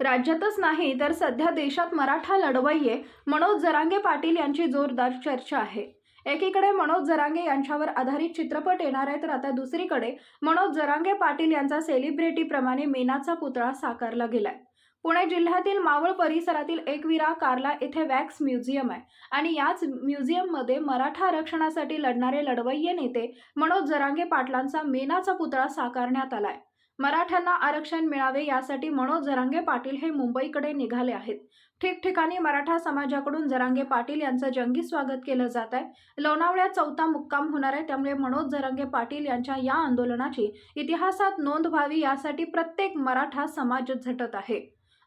राज्यातच नाही तर सध्या देशात मराठा लढवय्ये मनोज जरांगे पाटील यांची जोरदार चर्चा आहे. एकीकडे मनोज जरांगे यांच्यावर आधारित चित्रपट येणार आहे तर आता दुसरीकडे मनोज जरांगे पाटील यांचा सेलिब्रिटीप्रमाणे मेनाचा पुतळा साकारला गेलाय. पुणे जिल्ह्यातील मावळ परिसरातील एकविरा कार्ला येथे वॅक्स म्युझियम आहे. आणि याच म्युझियममध्ये मराठा आरक्षणासाठी लढणारे लढवय्ये नेते मनोज जरांगे पाटलांचा मेनाचा पुतळा साकारण्यात आलाय. मराठ्यांना आरक्षण मिळावे यासाठी मनोज जरांगे पाटील हे मुंबईकडे निघाले आहेत. ठिकठिकाणी मराठा समाजाकडून जरांगे पाटील यांचं जंगी स्वागत केलं जात आहे. लोणावळ्यात चौथा मुक्काम होणार आहे त्यामुळे मनोज जरांगे पाटील यांच्या या आंदोलनाची इतिहासात नोंद व्हावी यासाठी प्रत्येक मराठा समाज झटत आहे.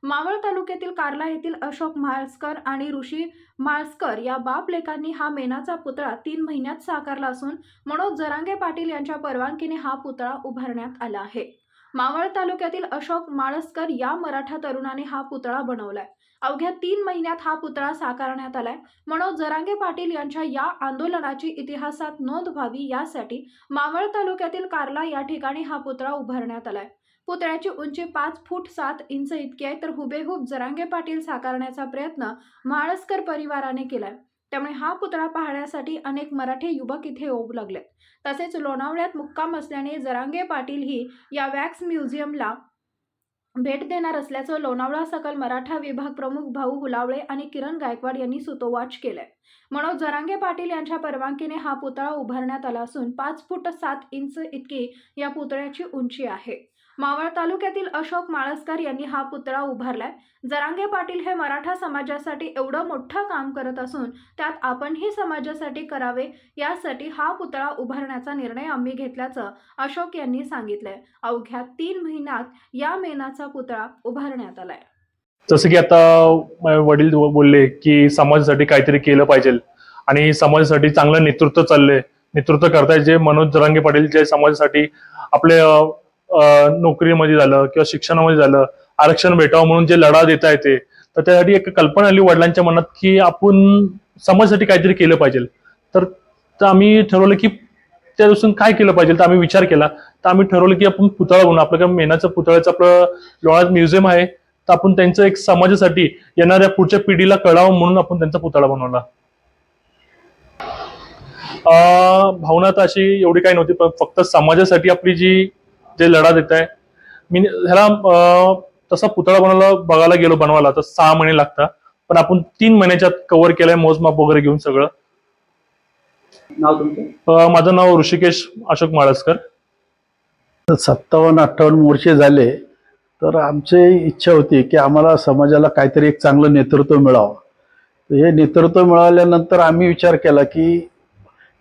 मावळ तालुक्यातील कार्ला येथील अशोक म्हाळसकर आणि ऋषी म्हाळसकर या बापलेकांनी हा मेनाचा पुतळा तीन महिन्यात साकारला असून मनोज जरांगे पाटील यांच्या परवानगीने हा पुतळा उभारण्यात आला आहे. मावळ तालुक्यातील अशोक माळसकर या मराठा तरुणाने हा पुतळा बनवलाय. अवघ्या तीन महिन्यात हा पुतळा साकारण्यात आलाय. मनोज जरांगे पाटील यांच्या या आंदोलनाची इतिहासात नोंद व्हावी यासाठी मावळ तालुक्यातील कार्ला या ठिकाणी हा पुतळा उभारण्यात आलाय. पुतळ्याची उंची पाच फूट सात इंच इतकी आहे तर हुबेहूब जरांगे पाटील साकारण्याचा प्रयत्न माळसकर परिवाराने केलाय. त्यामुळे हा पुतळा पाहण्यासाठी अनेक मराठी युवक इथे ओब लागलेत. तसेच लोणावळ्यात मुक्काम असल्याने जरांगे पाटील ही या वॅक्स म्युझियमला भेट देणार असल्याचं लोणावळा सकल मराठा विभाग प्रमुख भाऊ हुलावळे आणि किरण गायकवाड यांनी सुतोवाच केलंय. मनोज जरांगे पाटील यांच्या परवानगीने हा पुतळा उभारण्यात आला असून पाच फूट सात इंच इतकी या पुतळ्याची उंची आहे. मावळ तालुक्यातील अशोक माळसकर यांनी हा पुतळा उभारलाय. जरांगे पाटील हे मराठा समाजासाठी एवढं मोठं काम करत असून त्यात आपणही समाजासाठी करावे यासाठी हा पुतळा उभारण्याचा निर्णय आम्ही घेतल्याचं अशोक यांनी सांगितलंय. अवघ्या तीन महिन्यात या मेनाचा पुतळा उभारण्यात आलाय. जसं की आता वडील बोलले की समाजासाठी काहीतरी केलं पाहिजे आणि समाजासाठी चांगलं नेतृत्व चाललंय. नेतृत्व करताय जे मनोज जरांगे पाटील जे समाजासाठी आपले नोकरीमध्ये झालं किंवा शिक्षणामध्ये झालं आरक्षण भेटावं म्हणून जे लढा देत आहे ते तर त्यासाठी एक कल्पना आली वडिलांच्या मनात की आपण समाजासाठी काहीतरी केलं पाहिजे. तर तर आम्ही ठरवलं की त्या दिवसून काय केलं पाहिजे तर आम्ही विचार केला. तर आम्ही ठरवलं की आपण पुतळा बनवू. आपलं काय मेनाचं पुतळ्याचं आपलं लोणावळ्यात म्युझियम आहे तर आपण त्यांचं एक समाजासाठी येणाऱ्या पुढच्या पिढीला कळावं म्हणून आपण त्यांचा पुतळा बनवला. भावना तर अशी एवढी काही नव्हती पण फक्त समाजासाठी आपली जी जे लढा देत आहे मी ह्याला तसा पुतळा बनवला बघायला गेलो बनवायला तर सहा महिने लागतात. पण आपण तीन महिन्याच्यात कव्हर केलंय मोजमाप वगैरे घेऊन सगळं. नाव तुमचं? अं, माझं नाव ऋषिकेश अशोक माळसकर. तर सत्तावन्न अठ्ठावन्न वर्षे झाले तर आमची इच्छा होती की आम्हाला समाजाला काहीतरी एक चांगलं नेतृत्व मिळावं. तर हे नेतृत्व मिळाल्यानंतर आम्ही विचार केला की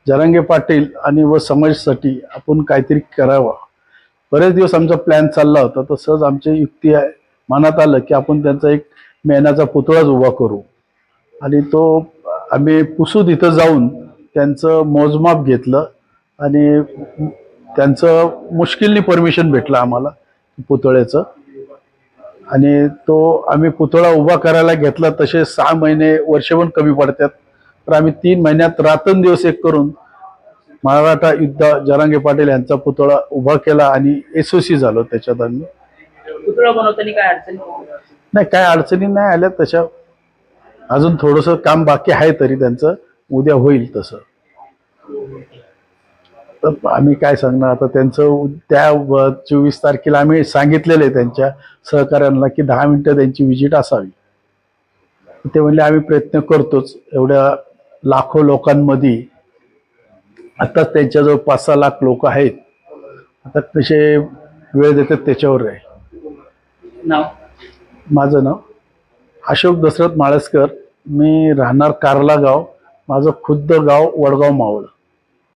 जरांगे पाटील आणि व समाजासाठी आपण काहीतरी करावं. बरेच दिवस आमचा प्लॅन चालला होता. तर सहज आमची युक्ती आहे. मनात आलं की आपण त्यांचा एक मेनाचा पुतळाच उभा करू. आणि तो आम्ही पुसूद इथं जाऊन त्यांचं मोजमाप घेतलं आणि त्यांचं मुश्किलनी परमिशन भेटलं आम्हाला पुतळ्याचं. आणि तो आम्ही पुतळा उभा करायला घेतला. तसे सहा महिने वर्षभर पण कमी पडतात. तर आम्ही तीन महिन्यात रात्रंदिवस एक करून मराठा युद्ध जरांगे पाटील यांचा पुतळा उभा केला आणि एसओसी झालो त्याच्यात आम्ही. पुतळा बनवताना काय अडचणी? नाही काय अडचणी नाही आल्या तशा अजून थोडंसं काम बाकी आहे तरी त्यांचं. उद्या होईल तसं. तर आम्ही काय सांगणार? आता त्यांचं त्या चोवीस तारखेला आम्ही सांगितलेलं आहे त्यांच्या सहकाऱ्यांना की दहा मिनिटं त्यांची विजिट असावी. ते म्हणले आम्ही प्रयत्न करतोच. एवढ्या लाखो लोकांमध्ये आताच त्यांच्याजवळ पाच सहा लाख लोक आहेत. आता कसे वेळ देतात त्याच्यावर आहे. नाव? माझं नाव अशोक दशरथ माळसकर. मी राहणार कार्ला गाव. माझं खुद्द गाव वडगाव मावळ.